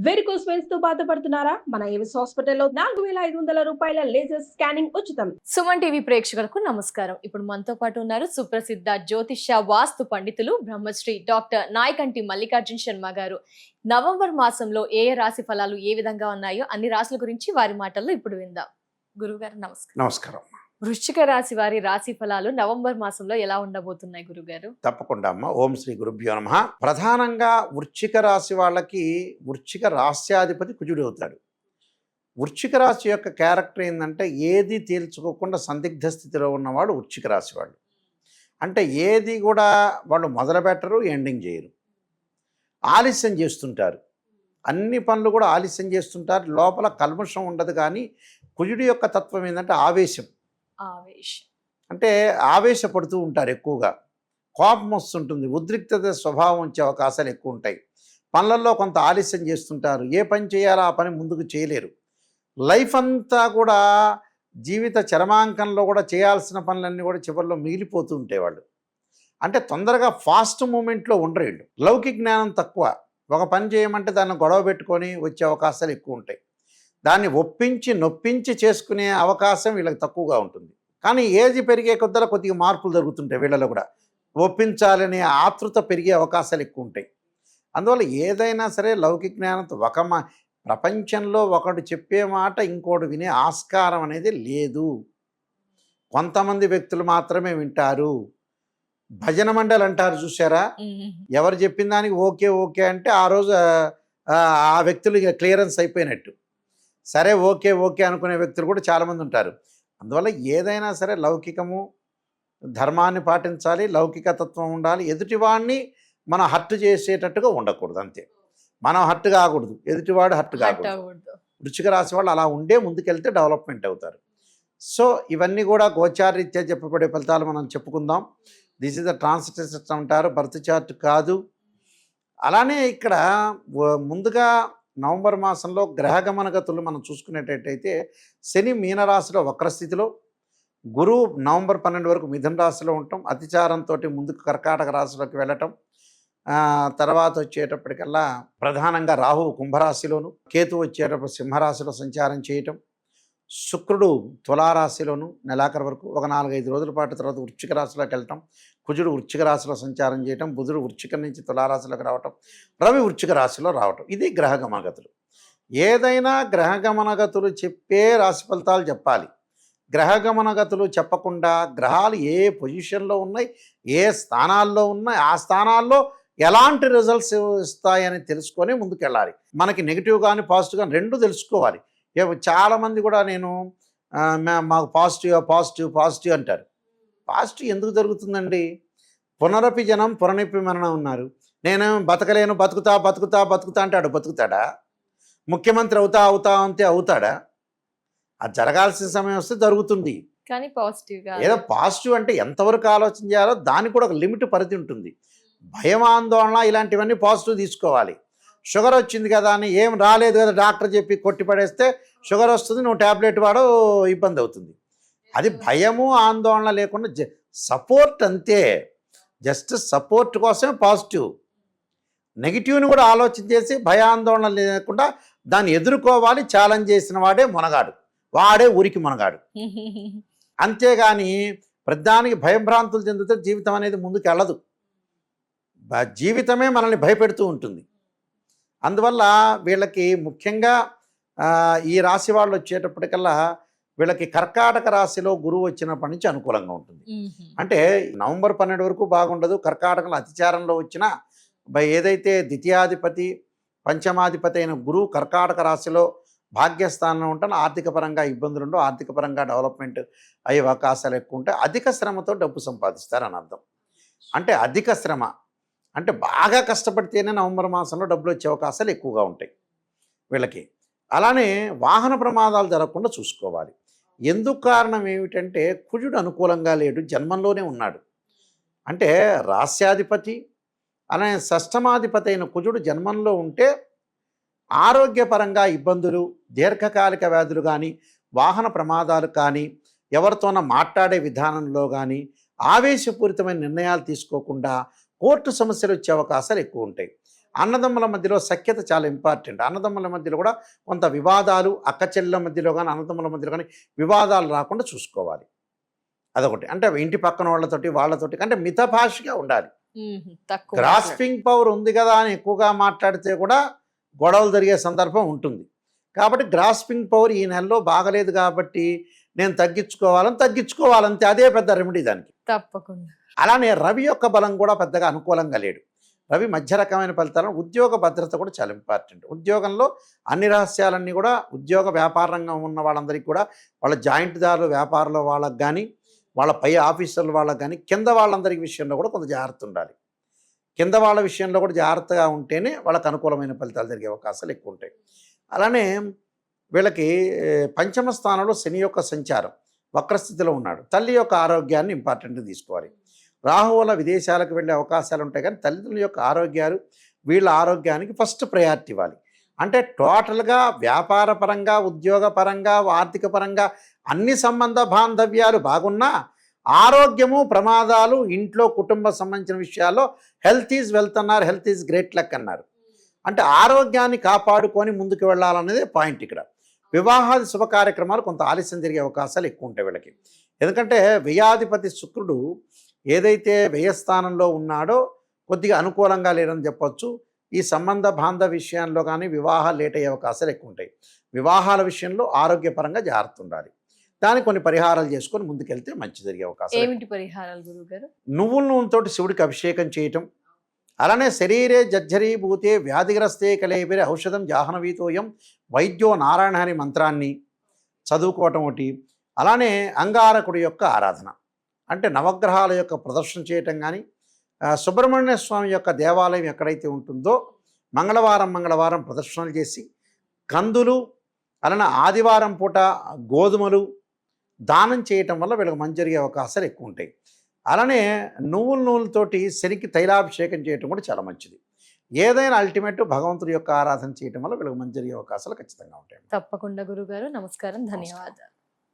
Varicose వెన్స్తో బాధపడుతున్నారా? మన Avis హాస్పిటల్లో నాలుగు వేల ఐదు వందల రూపాయల లేజర్ స్కానింగ్ ఉచితం. సుమన్ టీవీ ప్రేక్షకులకు నమస్కారం. ఇప్పుడు మనతో పాటు ఉన్నారు సుప్రసిద్ధ జ్యోతిష వాస్తు పండితులు బ్రహ్మశ్రీ డాక్టర్ నాయకంటి మల్లికార్జున్ శర్మ గారు. నవంబర్ మాసంలో ఏ ఏ రాశి ఫలాలు ఏ విధంగా ఉన్నాయో అన్ని రాశుల గురించి వారి మాటల్లో ఇప్పుడు విందాం. గురుగారు నమస్కారం. నమస్కారం. వృశ్చిక రాశి వారి రాశి ఫలాలు నవంబర్ మాసంలో ఎలా ఉండబోతున్నాయి గురుగారు? తప్పకుండా అమ్మ. ఓం శ్రీ గురుభ్యో నమ. ప్రధానంగా వృశ్చిక రాశి వాళ్ళకి వృశ్చిక రాస్యాధిపతి కుజుడు అవుతాడు. వృశ్చిక రాశి యొక్క క్యారెక్టర్ ఏంటంటే ఏది తేల్చుకోకుండా సందిగ్ధ స్థితిలో ఉన్నవాడు వృశ్చిక రాశి వాళ్ళు. అంటే ఏది కూడా వాళ్ళు మొదలు పెట్టరు ఎండింగ్ చేయరు. ఆలస్యం చేస్తుంటారు. అన్ని పనులు కూడా ఆలస్యం చేస్తుంటారు. లోపల కల్మషం ఉండదు కానీ కుజుడి యొక్క తత్వం ఏంటంటే ఆవేశం. ఆవేశం. అంటే ఆవేశపడుతూ ఉంటారు ఎక్కువగా. కోపం వస్తుంటుంది ఉద్రిక్తత స్వభావం వచ్చే అవకాశాలు ఎక్కువ ఉంటాయి. పనులలో కొంత ఆలస్యం చేస్తుంటారు. ఏ పని చేయాలో ఆ పని ముందుకు చేయలేరు. లైఫ్ అంతా కూడా జీవిత చరమాంకంలో కూడా చేయాల్సిన పనులన్నీ కూడా చివరిలో మిగిలిపోతూ ఉంటాయి వాళ్ళు అంటే తొందరగా ఫాస్ట్ మూమెంట్లో ఉండరు లౌకిక జ్ఞానం తక్కువ. ఒక పని చేయమంటే దాన్ని గొడవ పెట్టుకొని వచ్చే అవకాశాలు ఎక్కువ ఉంటాయి. దాన్ని ఒప్పించి నొప్పించి చేసుకునే అవకాశం వీళ్ళకి తక్కువగా ఉంటుంది. కానీ ఏజ్ పెరిగే కొద్దల కొద్దిగా మార్పులు జరుగుతుంటాయి వీళ్ళలో కూడా. ఒప్పించాలనే ఆతృత పెరిగే అవకాశాలు ఎక్కువ ఉంటాయి. అందువల్ల ఏదైనా సరే లౌకిక జ్ఞానంతో ఒక మా ప్రపంచంలో ఒకడు చెప్పే మాట ఇంకోటి వినే ఆస్కారం అనేది లేదు. కొంతమంది వ్యక్తులు మాత్రమే వింటారు. భజన మండలి అంటారు చూసారా ఎవరు చెప్పిన దానికి ఓకే ఓకే అంటే ఆ రోజు ఆ, ఆ వ్యక్తులు ఇక క్లియరెన్స్ అయిపోయినట్టు. సరే ఓకే ఓకే అనుకునే వ్యక్తులు కూడా చాలామంది ఉంటారు. అందువల్ల ఏదైనా సరే లౌకికము ధర్మాన్ని పాటించాలి లౌకిక తత్వం ఉండాలి ఎదుటివాడిని మనం హర్ట్ చేసేటట్టుగా ఉండకూడదు అంతే. మనం హర్ట్ కాకూడదు ఎదుటివాడు హర్ట్ కాకూడదు. వృచ్చిక రాశి వాళ్ళు అలా ఉండే ముందుకెళ్తే డెవలప్మెంట్ అవుతారు. సో ఇవన్నీ కూడా గోచారీత్యా చెప్పబడే ఫలితాలు మనం చెప్పుకుందాం. దిస్ ఇస్ ద సిస్టమ్ అంటారు బర్త్ చార్ట్ కాదు. అలానే ఇక్కడ ముందుగా నవంబర్ మాసంలో గ్రహగమనగతులు మనం చూసుకునేటట్టయితే శని మీనరాశిలో వక్రస్థితిలో గురువు నవంబర్ పన్నెండు వరకు మిథున రాశిలో ఉండటం అతిచారంతో ముందుకు కర్కాటక రాశిలోకి వెళ్ళటం. తర్వాత వచ్చేటప్పటికల్లా ప్రధానంగా రాహువు కుంభరాశిలోను కేతు వచ్చేటప్పుడు సింహరాశిలో సంచారం చేయటం. శుక్రుడు తులారాశిలోను నెలాఖరు వరకు ఒక నాలుగైదు రోజుల పాటు తర్వాత వృశ్చిక రాశిలోకి వెళ్ళటం. కుజుడు వృచ్చిక రాశిలో సంచారం చేయటం బుధుడు వృచ్చిక నుంచి తులారాశిలోకి రావటం రవి వృచ్చిక రాశిలో రావటం. ఇది గ్రహగమనగతులు ఏదైనా గ్రహగమనగతులు చెప్పే రాశి ఫలితాలు చెప్పాలి. గ్రహగమనగతులు చెప్పకుండా గ్రహాలు ఏ పొజిషన్లో ఉన్నాయి ఏ స్థానాల్లో ఉన్నాయి ఆ స్థానాల్లో ఎలాంటి రిజల్ట్స్ ఇస్తాయని తెలుసుకొని ముందుకెళ్ళాలి. మనకి నెగిటివ్ కానీ పాజిటివ్ కానీ రెండు తెలుసుకోవాలి. చాలామంది కూడా నేను మాకు పాజిటివ్ పాజిటివ్ పాజిటివ్ అంటారు. పాజిటివ్ ఎందుకు జరుగుతుందండి? పునరపి జనం పునరపి మరణం ఉన్నారు నేను బతకలేను బతుకుతా బతుకుతా బతుకుతా అంటాడు. బతుకుతాడా? ముఖ్యమంత్రి అవుతా అవుతా అంతే అవుతాడా? అది జరగాల్సిన సమయం వస్తే జరుగుతుంది. కానీ పాజిటివ్గా ఏదో పాజిటివ్ అంటే ఎంతవరకు ఆలోచన చేయాలో దానికి కూడా ఒక లిమిట్ పరిధి ఉంటుంది. భయం ఆందోళన ఇలాంటివన్నీ పాజిటివ్ తీసుకోవాలి. షుగర్ వచ్చింది కదా అని ఏం రాలేదు కదా డాక్టర్ చెప్పి కొట్టి పడేస్తే షుగర్ వస్తుంది నువ్వు ట్యాబ్లెట్ వాడు ఇబ్బంది అవుతుంది. అది భయము ఆందోళన లేకుండా జ సపోర్ట్ అంతే. జస్ట్ సపోర్ట్ కోసమే పాజిటివ్. నెగిటివ్ని కూడా ఆలోచన చేసి భయాందోళన లేకుండా దాన్ని ఎదుర్కోవాలి ఛాలెంజ్ చేసిన వాడే మునగాడు. వాడే ఊరికి మునగాడు. అంతేగాని ప్రధానికి భయభ్రాంతులు చెందితే జీవితం అనేది ముందుకు వెళ్ళదు జీవితమే మనల్ని భయపెడుతూ ఉంటుంది. అందువల్ల వీళ్ళకి ముఖ్యంగా ఈ రాశి వాళ్ళు వచ్చేటప్పటికల్లా వీళ్ళకి కర్కాటక రాశిలో గురువు వచ్చినప్పటి నుంచి అనుకూలంగా ఉంటుంది. అంటే నవంబర్ పన్నెండు వరకు బాగుండదు. కర్కాటకంలో అతిచారంలో వచ్చిన ఏదైతే ద్వితీయాధిపతి పంచమాధిపతి అయిన గురువు కర్కాటక రాశిలో భాగ్యస్థానంలో ఉంటాను ఆర్థిక పరంగా ఇబ్బందులు ఉండవు. ఆర్థిక పరంగా డెవలప్మెంట్ అయ్యే అవకాశాలు ఎక్కువ ఉంటాయి. అధిక శ్రమతో డబ్బు సంపాదిస్తారని అర్థం. అంటే అధిక శ్రమ. అంటే బాగా కష్టపడితేనే నవంబర్ మాసంలో డబ్బులు వచ్చే అవకాశాలు ఎక్కువగా ఉంటాయి వీళ్ళకి. అలానే వాహన ప్రమాదాలు జరగకుండా చూసుకోవాలి. ఎందుకు కారణం ఏమిటంటే కుజుడు అనుకూలంగా లేడు జన్మంలోనే ఉన్నాడు. అంటే రాస్యాధిపతి అనే షష్టమాధిపతి అయిన కుజుడు జన్మంలో ఉంటే ఆరోగ్యపరంగా ఇబ్బందులు దీర్ఘకాలిక వ్యాధులు కానీ వాహన ప్రమాదాలు కానీ ఎవరితోన మాట్లాడే విధానంలో కానీ ఆవేశపూరితమైన నిర్ణయాలు తీసుకోకుండా కోర్టు సమస్యలు వచ్చే అవకాశాలు ఎక్కువ ఉంటాయి. అన్నదమ్ముల మధ్యలో సఖ్యత చాలా ఇంపార్టెంట్. అన్నదమ్ముల మధ్యలో కూడా కొంత వివాదాలు అక్క చెల్లెల మధ్యలో కానీ అన్నదమ్ముల మధ్యలో కానీ వివాదాలు రాకుండా చూసుకోవాలి. అదొకటి. అంటే ఇంటి పక్కన వాళ్ళతోటి వాళ్ళతోటి అంటే మితభాషగా ఉండాలి. మ్మ్. తక్కువ గ్రాస్పింగ్ పవర్ ఉంది కదా అని ఎక్కువగా మాట్లాడితే కూడా గొడవలు జరిగే సందర్భం ఉంటుంది. కాబట్టి గ్రాస్పింగ్ పవర్ ఈ నెలలో బాగలేదు కాబట్టి నేను తగ్గించుకోవాలని తగ్గించుకోవాలంతే. అదే పెద్ద రెమెడీ దానికి. తప్పకుండా. అలానే రవి యొక్క బలం కూడా పెద్దగా అనుకూలంగా లేడు. రవి మధ్య రకమైన ఫలితాలను ఉద్యోగ భద్రత కూడా చాలా ఇంపార్టెంట్ ఉద్యోగంలో అన్ని రహస్యాలన్నీ కూడా ఉద్యోగ వ్యాపార రంగం ఉన్న వాళ్ళందరికీ కూడా వాళ్ళ జాయింట్దారులు వ్యాపారంలో వాళ్ళకి కానీ వాళ్ళ పై ఆఫీసర్ల వాళ్ళకి కానీ కింద వాళ్ళందరి విషయంలో కూడా కొంత జాగ్రత్త ఉండాలి. కింద వాళ్ళ విషయంలో కూడా జాగ్రత్తగా ఉంటేనే వాళ్ళకి అనుకూలమైన ఫలితాలు జరిగే అవకాశాలు ఎక్కువ ఉంటాయి. అలానే వీళ్ళకి పంచమ స్థానంలో శని యొక్క సంచారం వక్రస్థితిలో ఉన్నాడు. తల్లి యొక్క ఆరోగ్యాన్ని ఇంపార్టెంట్గా తీసుకోవాలి. రాహు వల్ల విదేశాలకు వెళ్ళే అవకాశాలు ఉంటాయి కానీ తల్లిదండ్రుల యొక్క ఆరోగ్యాలు వీళ్ళ ఆరోగ్యానికి ఫస్ట్ ప్రయారిటీ ఇవ్వాలి. అంటే టోటల్గా వ్యాపార పరంగా ఉద్యోగ పరంగా ఆర్థిక పరంగా అన్ని సంబంధ బాంధవ్యాలు బాగున్నా ఆరోగ్యము ప్రమాదాలు ఇంట్లో కుటుంబ సంబంధించిన విషయాల్లో హెల్త్ ఈజ్ వెల్త్ అన్నారు హెల్త్ ఈజ్ గ్రేట్ లక్ అన్నారు. అంటే ఆరోగ్యాన్ని కాపాడుకొని ముందుకు వెళ్ళాలనేదే పాయింట్ ఇక్కడ. వివాహాది శుభ కార్యక్రమాలు కొంత ఆలస్యం జరిగే అవకాశాలు ఎక్కువ ఉంటాయి వీళ్ళకి. ఎందుకంటే వ్యయాధిపతి శుక్రుడు ఏదైతే వ్యయస్థానంలో ఉన్నాడో కొద్దిగా అనుకూలంగా లేరని చెప్పొచ్చు. ఈ సంబంధ బాంధవ విషయాల్లో కానీ వివాహాలు లేట్ అయ్యే అవకాశాలు ఎక్కువ ఉంటాయి. వివాహాల విషయంలో ఆరోగ్యపరంగా జాగ్రత్త ఉండాలి. దానికి కొన్ని పరిహారాలు చేసుకొని ముందుకెళ్తే మంచి జరిగే అవకాశం ఏమిటి పరిహారాలు నువ్వుల నూనెతోటి శివుడికి అభిషేకం చేయటం. అలానే శరీరే జర్జరీభూతే వ్యాధిగ్రస్తే కలేబిరే ఔషధం జాహ్నవీతోయం వైద్యో నారాయణ అనే మంత్రాన్ని చదువుకోవటం ఒకటి. అలానే అంగారకుడి యొక్క ఆరాధన. అంటే నవగ్రహాల యొక్క ప్రదర్శన చేయటం కానీ సుబ్రహ్మణ్య స్వామి యొక్క దేవాలయం ఎక్కడైతే ఉంటుందో మంగళవారం మంగళవారం ప్రదర్శనలు చేసి కందులు అలానే ఆదివారం పూట గోధుమలు దానం చేయటం వల్ల వీళ్ళకి మంచి జరిగే అవకాశాలు ఎక్కువ ఉంటాయి. అలానే నువ్వుల నూనెలతోటి శనికి తైలాభిషేకం చేయటం కూడా చాలా మంచిది. ఏదైనా అల్టిమేట్ భగవంతుడి యొక్క ఆరాధన చేయటం వల్ల వీళ్ళకి మంచి జరిగే అవకాశాలు ఖచ్చితంగా ఉంటాయి. తప్పకుండా గురుగారు. నమస్కారం. ధన్యవాదాలు.